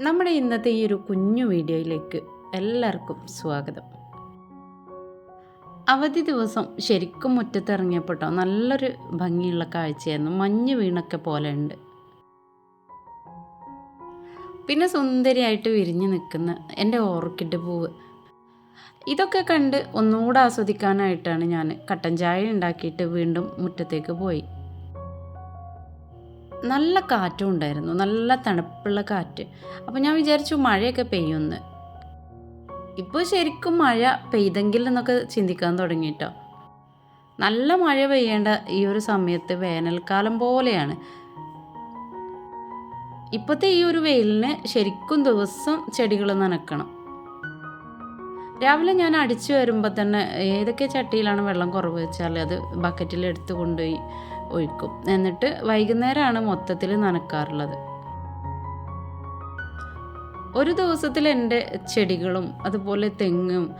നമ്മുടെ ഇന്നത്തെ ഈ ഒരു കുഞ്ഞു വീഡിയോയിലേക്ക് എല്ലാവർക്കും സ്വാഗതം. അവധി ദിവസം ശരിക്കും മുറ്റത്തിറങ്ങിയപ്പോട്ടോ നല്ലൊരു ഭംഗിയുള്ള കാഴ്ചയായിരുന്നു. മഞ്ഞ് വീണൊക്കെ പോലെ ഉണ്ട് പിന്നെ സുന്ദരിയായിട്ട് വിരിഞ്ഞു നിൽക്കുന്ന എന്റെ ഓർക്കിഡ് പൂവ്. ഇതൊക്കെ കണ്ട് ഒന്നുകൂടെ ആസ്വദിക്കാനായിട്ടാണ് ഞാൻ കട്ടൻ ചായ ഉണ്ടാക്കിയിട്ട് വീണ്ടും മുറ്റത്തേക്ക് പോയി. നല്ല കാറ്റും ഉണ്ടായിരുന്നു. നല്ല തണുപ്പുള്ള കാറ്റ്. അപ്പോൾ ഞാൻ വിചാരിച്ചു മഴയൊക്കെ പെയ്യുമെന്ന് ഇപ്പോൾ ശരിക്കും മഴ പെയ്തെങ്കിൽ എന്നൊക്കെ ചിന്തിക്കാൻ തുടങ്ങിയിട്ടോ നല്ല മഴ പെയ്യേണ്ട ഈ ഒരു സമയത്ത് വേനൽക്കാലം പോലെയാണ്. ഇപ്പോഴത്തെ ഈ ഒരു വെയിലിന് ശരിക്കും ദിവസം ചെടികൾ നനക്കണം. രാവിലെ ഞാൻ അടിച്ചു വരുമ്പോൾ തന്നെ ഏതൊക്കെ ചട്ടിയിലാണ് വെള്ളം കുറവ് വെച്ചാൽ അത് ബക്കറ്റിൽ എടുത്തു കൊണ്ടുപോയി. ഒഴിക്കും. എന്നിട്ട് വൈകുന്നേരമാണ് മൊത്തത്തിൽ നനക്കാറുള്ളത്. ഒരു ദിവസത്തിൽ എന്റെ ചെടികളും അതുപോലെ തെങ്ങും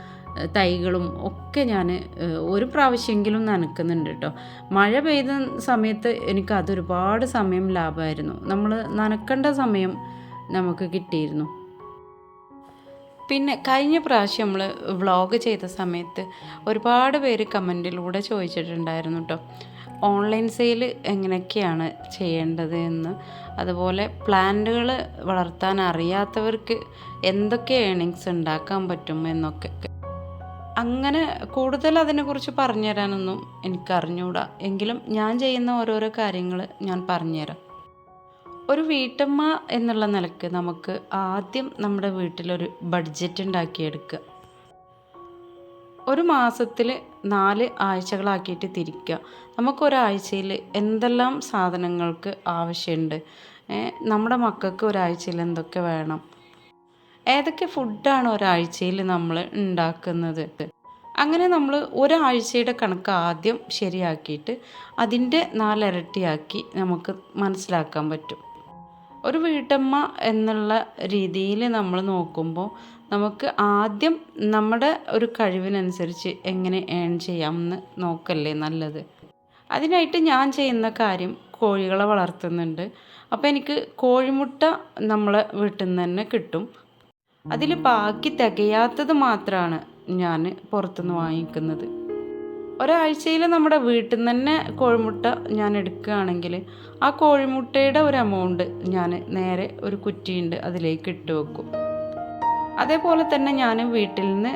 തൈകളും ഒക്കെ ഞാൻ ഒരു പ്രാവശ്യമെങ്കിലും നനക്കുന്നുണ്ട് കേട്ടോ. മഴ പെയ്ത സമയത്ത് എനിക്ക് അതൊരുപാട് സമയം ലാഭമായിരുന്നു. നമ്മൾ നനക്കേണ്ട സമയം നമുക്ക് കിട്ടിയിരുന്നു. പിന്നെ കഴിഞ്ഞ പ്രാവശ്യം നമ്മൾ വ്ളോഗ് ചെയ്ത സമയത്ത് ഒരുപാട് പേര് കമന്റിലൂടെ ചോദിച്ചിട്ടുണ്ടായിരുന്നു കേട്ടോ ഓൺലൈൻ സെയിൽ എങ്ങനെയൊക്കെയാണ് ചെയ്യേണ്ടത് എന്ന്. അതുപോലെ പ്ലാന്റുകൾ വളർത്താൻ അറിയാത്തവർക്ക് എന്തൊക്കെ ഏണിങ്സ് ഉണ്ടാക്കാൻ പറ്റും എന്നൊക്കെ. അങ്ങനെ കൂടുതൽ അതിനെക്കുറിച്ച് പറഞ്ഞു തരാനൊന്നും എനിക്ക് അറിഞ്ഞുകൂടാ എങ്കിലും ഞാൻ ചെയ്യുന്ന ഓരോരോ കാര്യങ്ങൾ ഞാൻ പറഞ്ഞുതരാം. ഒരു വീട്ടമ്മ എന്നുള്ള നിലയ്ക്ക് നമുക്ക് ആദ്യം നമ്മുടെ വീട്ടിലൊരു ബഡ്ജറ്റ് ഉണ്ടാക്കിയെടുക്കുക. ഒരു മാസത്തിൽ നാല് ആഴ്ചകളാക്കിയിട്ട് തിരിക്കുക. നമുക്കൊരാഴ്ചയിൽ എന്തെല്ലാം സാധനങ്ങൾക്ക് ആവശ്യമുണ്ട്? നമ്മുടെ മക്കൾക്ക് ഒരാഴ്ചയിൽ എന്തൊക്കെ വേണം? ഏതൊക്കെ ഫുഡാണ് ഒരാഴ്ചയിൽ നമ്മൾ ഉണ്ടാക്കുന്നത്? അങ്ങനെ നമ്മൾ ഒരാഴ്ചയുടെ കണക്ക് ആദ്യം ശരിയാക്കിയിട്ട് അതിന്റെ നാലിരട്ടിയാക്കി നമുക്ക് മനസ്സിലാക്കാൻ പറ്റും. ഒരു വീട്ടമ്മ എന്നുള്ള രീതിയിൽ നമ്മൾ നോക്കുമ്പോൾ നമുക്ക് ആദ്യം നമ്മുടെ ഒരു കഴിവിനനുസരിച്ച് എങ്ങനെ ഏൺ ചെയ്യാമെന്ന് നോക്കല്ലേ നല്ലത്. അതിനായിട്ട് ഞാൻ ചെയ്യുന്ന കാര്യം കോഴികളെ വളർത്തുന്നുണ്ട്. അപ്പോൾ എനിക്ക് കോഴിമുട്ട നമ്മളെ വീട്ടിൽ നിന്ന് തന്നെ കിട്ടും. അതിൽ ബാക്കി തികയാത്തത് മാത്രമാണ് ഞാൻ പുറത്തുനിന്ന് വാങ്ങിക്കുന്നത്. ഒരാഴ്ചയിൽ നമ്മുടെ വീട്ടിൽ നിന്ന് തന്നെ കോഴിമുട്ട ഞാൻ എടുക്കുകയാണെങ്കിൽ ആ കോഴിമുട്ടയുടെ ഒരു എമൗണ്ട് ഞാൻ നേരെ ഒരു കുറ്റിയുണ്ട് അതിലേക്ക് ഇട്ട് വെക്കും. അതേപോലെ തന്നെ ഞാൻ വീട്ടിൽ നിന്ന്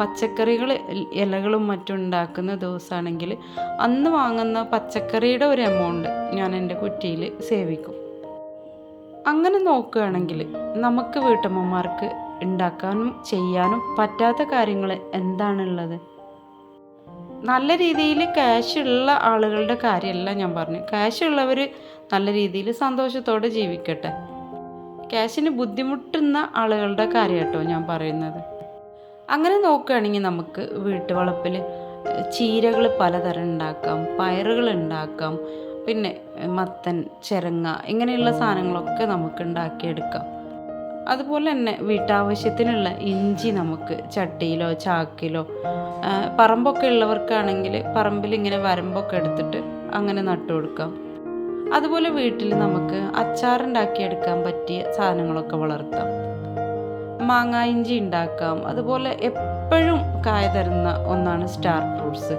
പച്ചക്കറികൾ ഇലകളും മറ്റും ഉണ്ടാക്കുന്ന ദിവസമാണെങ്കിൽ അന്ന് വാങ്ങുന്ന പച്ചക്കറിയുടെ ഒരു എമൗണ്ട് ഞാൻ എന്റെ കുറ്റിയിൽ സേവിക്കും. അങ്ങനെ നോക്കുകയാണെങ്കിൽ നമുക്ക് വീട്ടമ്മമാർക്ക് ഉണ്ടാക്കാനും ചെയ്യാനും പറ്റാത്ത കാര്യങ്ങൾ എന്താണുള്ളത്? നല്ല രീതിയിൽ ക്യാഷ് ഉള്ള ആളുകളുടെ കാര്യമല്ല ഞാൻ പറഞ്ഞു. ക്യാഷ് ഉള്ളവർ നല്ല രീതിയിൽ സന്തോഷത്തോടെ ജീവിക്കട്ടെ. ക്യാഷിന് ബുദ്ധിമുട്ടുന്ന ആളുകളുടെ കാര്യം കേട്ടോ ഞാൻ പറയുന്നത്. അങ്ങനെ നോക്കുകയാണെങ്കിൽ നമുക്ക് വീട്ടുവളപ്പിൽ ചീരകൾ പലതരം ഉണ്ടാക്കാം പയറുകൾ ഉണ്ടാക്കാം പിന്നെ മത്തൻ ചിരങ്ങ ഇങ്ങനെയുള്ള സാധനങ്ങളൊക്കെ നമുക്ക് ഉണ്ടാക്കിയെടുക്കാം. അതുപോലെ തന്നെ വീട്ടാവശ്യത്തിനുള്ള ഇഞ്ചി നമുക്ക് ചട്ടിയിലോ ചാക്കിലോ പറമ്പൊക്കെ ഉള്ളവർക്കാണെങ്കിൽ പറമ്പിൽ ഇങ്ങനെ വരമ്പൊക്കെ എടുത്തിട്ട് അങ്ങനെ നട്ടു കൊടുക്കാം. അതുപോലെ വീട്ടിൽ നമുക്ക് അച്ചാറുണ്ടാക്കിയെടുക്കാൻ പറ്റിയ സാധനങ്ങളൊക്കെ വളർത്താം. മാങ്ങ ഇഞ്ചി ഉണ്ടാക്കാം. അതുപോലെ എപ്പോഴും കായ തരുന്ന ഒന്നാണ് സ്റ്റാർ ഫ്രൂട്ട്സ്.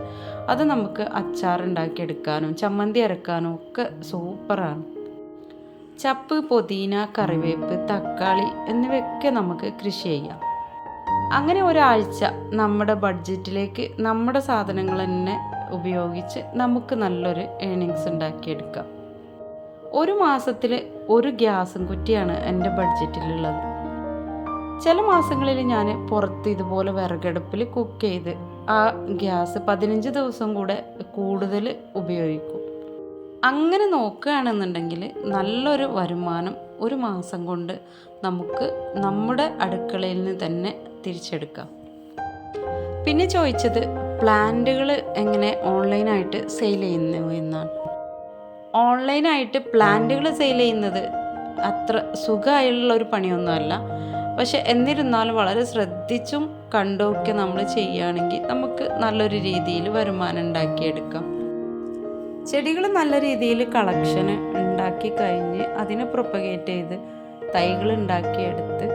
അത് നമുക്ക് അച്ചാറുണ്ടാക്കി എടുക്കാനും ചമ്മന്തി അരക്കാനും ഒക്കെ സൂപ്പറാണ്. ചപ്പ് പുതിന കറിവേപ്പ് തക്കാളി എന്നിവയൊക്കെ നമുക്ക് കൃഷി ചെയ്യാം. അങ്ങനെ ഒരാഴ്ച നമ്മുടെ ബഡ്ജറ്റിലേക്ക് നമ്മുടെ സാധനങ്ങൾ തന്നെ ഉപയോഗിച്ച് നമുക്ക് നല്ലൊരു ഏണിങ്സ് ഉണ്ടാക്കിയെടുക്കാം. ഒരു മാസത്തിൽ ഒരു ഗ്യാസും കുറ്റിയാണ് എന്റെ ബഡ്ജറ്റിലുള്ളത്. ചില മാസങ്ങളിൽ ഞാൻ പുറത്ത് ഇതുപോലെ വിറകടുപ്പിൽ കുക്ക് ചെയ്ത് ആ ഗ്യാസ് പതിനഞ്ച് ദിവസം കൂടെ കൂടുതൽ ഉപയോഗിക്കും. അങ്ങനെ നോക്കുകയാണെന്നുണ്ടെങ്കിൽ നല്ലൊരു വരുമാനം ഒരു മാസം കൊണ്ട് നമുക്ക് നമ്മുടെ അടുക്കളയിൽ നിന്ന് തന്നെ തിരിച്ചെടുക്കാം. പിന്നെ ചോദിച്ചത് പ്ലാന്റുകൾ എങ്ങനെ ഓൺലൈനായിട്ട് സെയിൽ ചെയ്യുന്നു എന്നാണ്. ഓൺലൈനായിട്ട് പ്ലാന്റുകൾ സെയിൽ ചെയ്യുന്നത് അത്ര സുഖമായുള്ള ഒരു പണിയൊന്നുമല്ല. പക്ഷെ എന്നിരുന്നാലും വളരെ ശ്രദ്ധിച്ചും കണ്ടുമൊക്കെ നമ്മൾ ചെയ്യുകയാണെങ്കിൽ നമുക്ക് നല്ലൊരു രീതിയിൽ വരുമാനം ഉണ്ടാക്കിയെടുക്കാം. ചെടികൾ നല്ല രീതിയിൽ കളക്ഷൻ ഉണ്ടാക്കി കഴിഞ്ഞ് അതിനെ പ്രൊപ്പഗേറ്റ് ചെയ്ത് തൈകൾ ഉണ്ടാക്കിയെടുത്ത്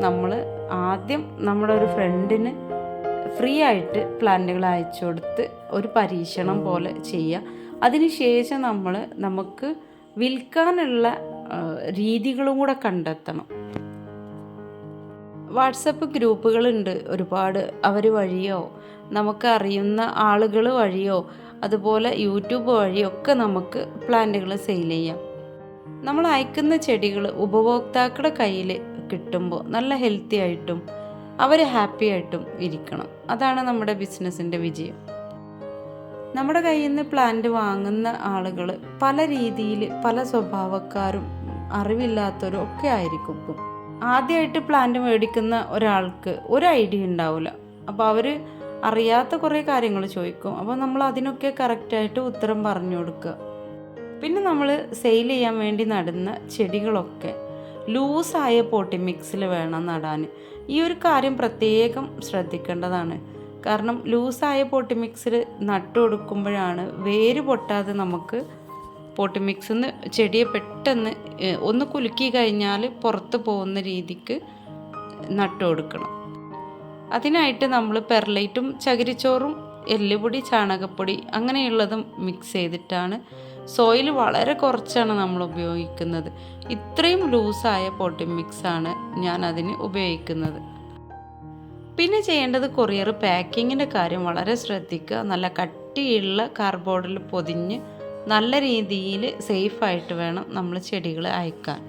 നമ്മൾ ആദ്യം നമ്മുടെ ഒരു ഫ്രണ്ടിന് ഫ്രീ ആയിട്ട് പ്ലാന്റുകൾ അയച്ചു കൊടുത്ത് ഒരു പരീക്ഷണം പോലെ ചെയ്യുക അതിനുശേഷം നമ്മൾ നമുക്ക് വിൽക്കാനുള്ള രീതികളും കൂടെ കണ്ടെത്തണം. വാട്സപ്പ് ഗ്രൂപ്പുകളുണ്ട് ഒരുപാട്. അവർ വഴിയോ നമുക്ക് അറിയുന്ന ആളുകൾ വഴിയോ അതുപോലെ യൂട്യൂബ് വഴിയൊക്കെ നമുക്ക് പ്ലാന്റുകൾ സെയിൽ ചെയ്യാം. നമ്മൾ അയക്കുന്ന ചെടികൾ ഉപഭോക്താക്കളുടെ കയ്യിൽ കിട്ടുമ്പോൾ നല്ല ഹെൽത്തി ആയിട്ടും അവർ ഹാപ്പി ആയിട്ടും ഇരിക്കണം. അതാണ് നമ്മുടെ ബിസിനസ്സിന്റെ വിജയം. നമ്മുടെ കയ്യിൽ നിന്ന് പ്ലാന്റ് വാങ്ങുന്ന ആളുകൾ പല രീതിയിൽ പല സ്വഭാവക്കാരും അറിവില്ലാത്തവരും ഒക്കെ ആയിരിക്കും ആദ്യമായിട്ട് പ്ലാന്റ് മേടിക്കുന്ന ഒരാൾക്ക് ഒരു ഐഡിയ ഉണ്ടാവില്ല. അപ്പോൾ അവർ അറിയാത്ത കുറേ കാര്യങ്ങൾ ചോദിക്കും. അപ്പോൾ നമ്മൾ അതിനൊക്കെ കറക്റ്റായിട്ട് ഉത്തരം പറഞ്ഞു കൊടുക്കുക. പിന്നെ നമ്മൾ സെയിൽ ചെയ്യാൻ വേണ്ടി നടുന്ന ചെടികളൊക്കെ ലൂസായ പോട്ടി മിക്സിൽ വേണം നടാൻ. ഈ ഒരു കാര്യം പ്രത്യേകം ശ്രദ്ധിക്കേണ്ടതാണ്. കാരണം ലൂസായ പോട്ടി മിക്സിൽ നട്ടു കൊടുക്കുമ്പോഴാണ് വേര് പൊട്ടാതെ നമുക്ക് പോട്ടി മിക്സിൽ ചെടിയെ പെട്ടെന്ന് ഒന്ന് കുലുക്കി കഴിഞ്ഞാൽ പുറത്ത് പോകുന്ന രീതിക്ക് നട്ടു കൊടുക്കണം. അതിനായിട്ട് നമ്മൾ പെർലൈറ്റും ചകിരിച്ചോറും എല്ലുപൊടി ചാണകപ്പൊടി അങ്ങനെയുള്ളതും മിക്സ് ചെയ്തിട്ടാണ്. സോയിൽ വളരെ കുറച്ചാണ് നമ്മൾ ഉപയോഗിക്കുന്നത്. ഇത്രയും ലൂസായ പൊട്ടിംഗ് മിക്സാണ് ഞാൻ അതിന് ഉപയോഗിക്കുന്നത്. പിന്നെ ചെയ്യേണ്ടത് കൊറിയർ പാക്കിങ്ങിന്റെ കാര്യം വളരെ ശ്രദ്ധിക്കുക. നല്ല കട്ടിയുള്ള കാർബോർഡിൽ പൊതിഞ്ഞ് നല്ല രീതിയിൽ സേഫായിട്ട് വേണം നമ്മൾ ചെടികൾ അയക്കാൻ.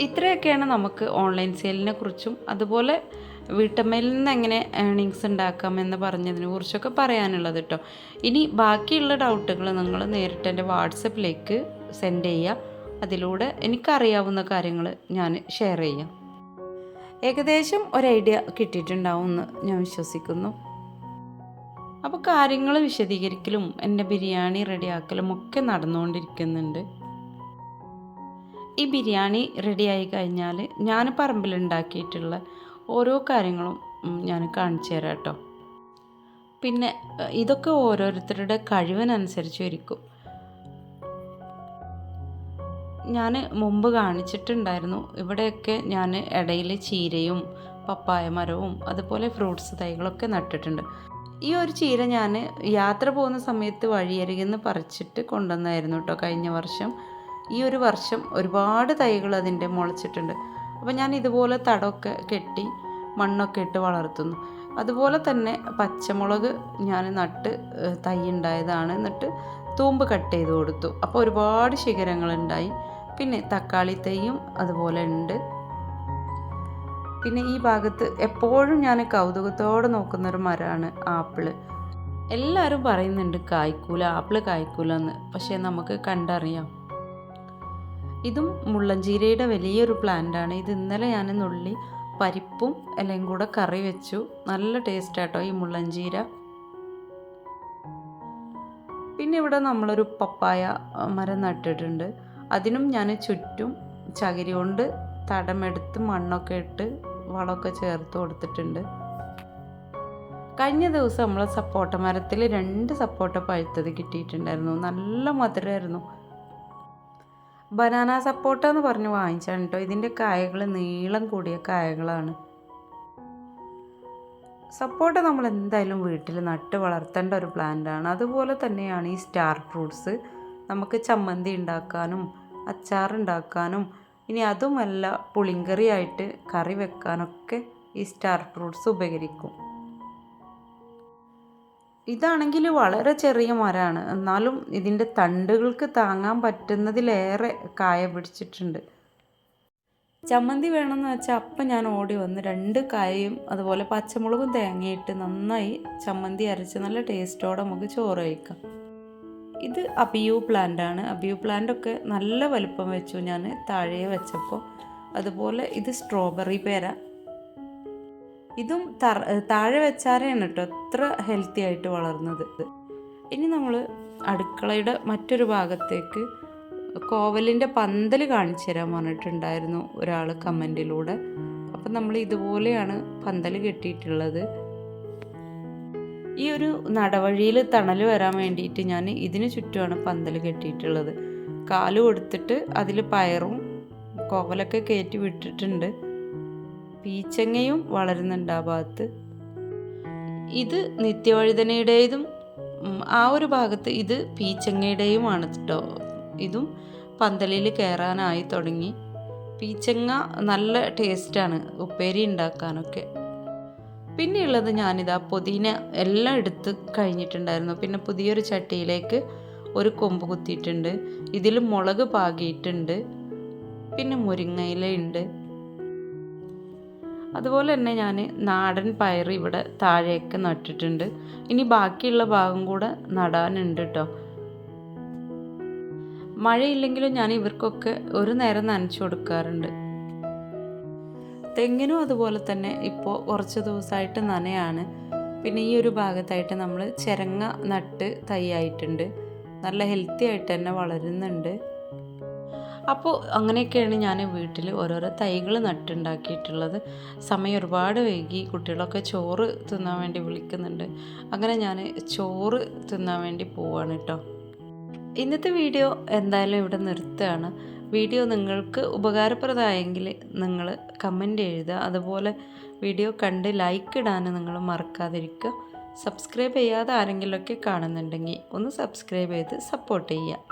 ഇത്രയൊക്കെയാണ് നമുക്ക് ഓൺലൈൻ സെയിലിനെ കുറിച്ചും അതുപോലെ വീട്ടമ്മയിൽ നിന്ന് എങ്ങനെ ഏണിങ്സ് ഉണ്ടാക്കാം എന്ന് പറഞ്ഞതിനെ കുറിച്ചൊക്കെ പറയാനുള്ളത് കേട്ടോ ഇനി ബാക്കിയുള്ള ഡൗട്ടുകൾ നിങ്ങൾ നേരിട്ട് എന്റെ വാട്സപ്പിലേക്ക് സെൻഡ് ചെയ്യുക അതിലൂടെ എനിക്കറിയാവുന്ന കാര്യങ്ങൾ ഞാൻ ഷെയർ ചെയ്യാം. ഏകദേശം ഒരു ഐഡിയ കിട്ടിയിട്ടുണ്ടാവും എന്ന് ഞാൻ വിശ്വസിക്കുന്നു. അപ്പോൾ കാര്യങ്ങൾ വിശദീകരിക്കലും എന്റെ ബിരിയാണി റെഡിയാക്കലും ഒക്കെ നടന്നുകൊണ്ടിരിക്കുന്നുണ്ട്. ഈ ബിരിയാണി റെഡിയായി കഴിഞ്ഞാൽ ഞാൻ പറമ്പിലുണ്ടാക്കിയിട്ടുള്ള ഓരോ കാര്യങ്ങളും ഞാൻ കാണിച്ചു തരാം കേട്ടോ. പിന്നെ ഇതൊക്കെ ഓരോരുത്തരുടെ കഴിവിനനുസരിച്ച് ഇരിക്കും. ഞാൻ മുമ്പ് കാണിച്ചിട്ടുണ്ടായിരുന്നു ഇവിടെയൊക്കെ ഞാൻ ഇടയിൽ ചീരയും പപ്പായ മരവും അതുപോലെ ഫ്രൂട്ട്സ് തൈകളൊക്കെ നട്ടിട്ടുണ്ട്. ഈ ഒരു ചീര ഞാൻ യാത്ര പോകുന്ന സമയത്ത് വഴിയരികെന്ന് പറിച്ചിട്ട് കൊണ്ടുവന്നായിരുന്നു കേട്ടോ കഴിഞ്ഞ വർഷം. ഈ ഒരു വർഷം ഒരുപാട് തൈകൾ അതിന്റെ മുളച്ചിട്ടുണ്ട്. അപ്പോൾ ഞാൻ ഇതുപോലെ തടമൊക്കെ കെട്ടി മണ്ണൊക്കെ ഇട്ട് വളർത്തുന്നു. അതുപോലെ തന്നെ പച്ചമുളക് ഞാൻ നട്ട് തൈ ഉണ്ടായതാണ്. എന്നിട്ട് തൂമ്പ് കട്ട് ചെയ്ത് കൊടുത്തു. അപ്പോൾ ഒരുപാട് ശിഖരങ്ങളുണ്ടായി. പിന്നെ തക്കാളി തൈയും അതുപോലെ ഉണ്ട്. പിന്നെ ഈ ഭാഗത്ത് എപ്പോഴും ഞാൻ കൗതുകത്തോടെ നോക്കുന്നൊരു മരമാണ് ആപ്പിൾ. എല്ലാവരും പറയുന്നുണ്ട് കായ്ക്കൂല ആപ്പിൾ കായ്ക്കൂല എന്ന്. പക്ഷേ നമുക്ക് കണ്ടറിയാം. ഇതും മുള്ളഞ്ചീരയുടെ വലിയൊരു പ്ലാന്റാണ്. ഇത് ഇന്നലെ ഞാൻ നുള്ളി പരിപ്പും എല്ലാം കൂടെ കറി വെച്ചു. നല്ല ടേസ്റ്റ് ആട്ടോ ഈ മുള്ളഞ്ചീര. പിന്നെ ഇവിടെ നമ്മളൊരു പപ്പായ മരം നട്ടിട്ടുണ്ട്. അതിനും ഞാൻ ചുറ്റും ചകിരി കൊണ്ട് തടമെടുത്ത് മണ്ണൊക്കെ ഇട്ട് വളമൊക്കെ ചേർത്ത് കൊടുത്തിട്ടുണ്ട്. കഴിഞ്ഞ ദിവസം നമ്മൾ സപ്പോട്ട മരത്തിൽ രണ്ട് സപ്പോട്ട പഴുത്തത് കിട്ടിയിട്ടുണ്ടായിരുന്നു. നല്ല മധുരമായിരുന്നു. ബനാന സപ്പോട്ട എന്ന് പറഞ്ഞ് വാങ്ങിച്ചാണ് കേട്ടോ ഇതിന്റെ കായകൾ നീളം കൂടിയ കായകളാണ്. സപ്പോർട്ട നമ്മൾ എന്തായാലും വീട്ടിൽ നട്ട് വളർത്തേണ്ട ഒരു പ്ലാന്റാണ് അതുപോലെ തന്നെയാണ് ഈ സ്റ്റാർ ഫ്രൂട്ട്സ് നമുക്ക് ചമ്മന്തി ഉണ്ടാക്കാനും അച്ചാർ ഉണ്ടാക്കാനും ഇനി അതുമല്ല പുളിങ്കറിയായിട്ട് കറി വെക്കാനൊക്കെ ഈ സ്റ്റാർ ഫ്രൂട്ട്സ് ഉപകരിക്കും. ഇതാണെങ്കിൽ വളരെ ചെറിയ മരമാണ്. എന്നാലും ഇതിന്റെ തണ്ടുകൾക്ക് താങ്ങാൻ പറ്റുന്നതിലേറെ കായ പിടിച്ചിട്ടുണ്ട്. ചമ്മന്തി വേണമെന്ന് വെച്ചാൽ അപ്പം ഞാൻ ഓടി വന്ന് രണ്ട് കായയും അതുപോലെ പച്ചമുളകും തേങ്ങയിട്ട് നന്നായി ചമ്മന്തി അരച്ച് നല്ല ടേസ്റ്റോടെ നമുക്ക് ചോറ് കഴിക്കാം. ഇത് അബിയു പ്ലാന്റ് ആണ്. അബിയു പ്ലാന്റ് ഒക്കെ നല്ല വലുപ്പം വെച്ചു ഞാൻ താഴെ വെച്ചപ്പോൾ. അതുപോലെ ഇത് സ്ട്രോബെറി പേര. ഇതും താഴെ വെച്ചാരെയാണ് കേട്ടോ എത്ര ഹെൽത്തി ആയിട്ട് വളർന്നത്. ഇനി നമ്മൾ അടുക്കളയുടെ മറ്റൊരു ഭാഗത്തേക്ക് കോവലിന്റെ പന്തൽ കാണിച്ചു തരാൻ പറഞ്ഞിട്ടുണ്ടായിരുന്നു ഒരാൾ കമന്റിലൂടെ അപ്പം നമ്മൾ ഇതുപോലെയാണ് പന്തൽ കെട്ടിയിട്ടുള്ളത്. ഈ ഒരു നടവഴിയിൽ തണൽ വരാൻ വേണ്ടിയിട്ട് ഞാൻ ഇതിന് ചുറ്റുമാണ് പന്തൽ കെട്ടിയിട്ടുള്ളത്. കാൽ കൊടുത്തിട്ട് അതിൽ പയറും കോവലൊക്കെ കയറ്റി വിട്ടിട്ടുണ്ട്. പീച്ചങ്ങയും വളരുന്നുണ്ട് ആ ഭാഗത്ത്. ഇത് നിത്യവഴുതനയുടേതും ആ ഒരു ഭാഗത്ത് ഇത് പീച്ചങ്ങയുടെയുമാണ് കേട്ടോ ഇതും പന്തലിൽ കയറാനായി തുടങ്ങി. പീച്ചങ്ങ നല്ല ടേസ്റ്റാണ് ഉപ്പേരി ഉണ്ടാക്കാനൊക്കെ പിന്നെയുള്ളത് ഞാനിതാ പുതിന എല്ലാം എടുത്ത് കഴിഞ്ഞിട്ടുണ്ടായിരുന്നു. പിന്നെ പുതിയൊരു ചട്ടിയിലേക്ക് ഒരു കൊമ്പ് കുത്തിയിട്ടുണ്ട്. ഇതിൽ മുളക് പാകിയിട്ടുണ്ട്. പിന്നെ മുരിങ്ങയില ഉണ്ട് അതുപോലെ തന്നെ ഞാൻ നാടൻ പയർ ഇവിടെ താഴേക്ക് നട്ടിട്ടുണ്ട്. ഇനി ബാക്കിയുള്ള ഭാഗം കൂടെ നടാനുണ്ട് കേട്ടോ മഴയില്ലെങ്കിലും ഞാൻ ഇവർക്കൊക്കെ ഒരു നേരം നനച്ചു കൊടുക്കാറുണ്ട്. തെങ്ങിനും അതുപോലെ തന്നെ ഇപ്പോൾ കുറച്ച് ദിവസമായിട്ട് നനയാണ്. പിന്നെ ഈ ഒരു ഭാഗത്തായിട്ട് നമ്മൾ ചിരങ്ങ നട്ട് തൈ ആയിട്ടുണ്ട്. നല്ല ഹെൽത്തി ആയിട്ട് തന്നെ വളരുന്നുണ്ട്. അപ്പോൾ അങ്ങനെയൊക്കെയാണ് ഞാൻ വീട്ടിൽ ഓരോരോ തൈകൾ നട്ടുണ്ടാക്കിയിട്ടുള്ളത്. സമയം ഒരുപാട് വൈകി കുട്ടികളൊക്കെ ചോറ് തിന്നാൻ വേണ്ടി വിളിക്കുന്നുണ്ട്. അങ്ങനെ ഞാൻ ചോറ് തിന്നാൻ വേണ്ടി പോവാണ് കേട്ടോ ഇന്നത്തെ വീഡിയോ എന്തായാലും ഇവിടെ നിർത്തുകയാണ്. വീഡിയോ നിങ്ങൾക്ക് ഉപകാരപ്രദമായെങ്കിൽ നിങ്ങൾ കമന്റ് എഴുതുക. അതുപോലെ വീഡിയോ കണ്ട് ലൈക്ക് ഇടാൻ നിങ്ങൾ മറക്കാതിരിക്കുക. സബ്സ്ക്രൈബ് ചെയ്യാതെ ആരെങ്കിലുമൊക്കെ കാണുന്നുണ്ടെങ്കിൽ ഒന്ന് സബ്സ്ക്രൈബ് ചെയ്ത് സപ്പോർട്ട് ചെയ്യുക.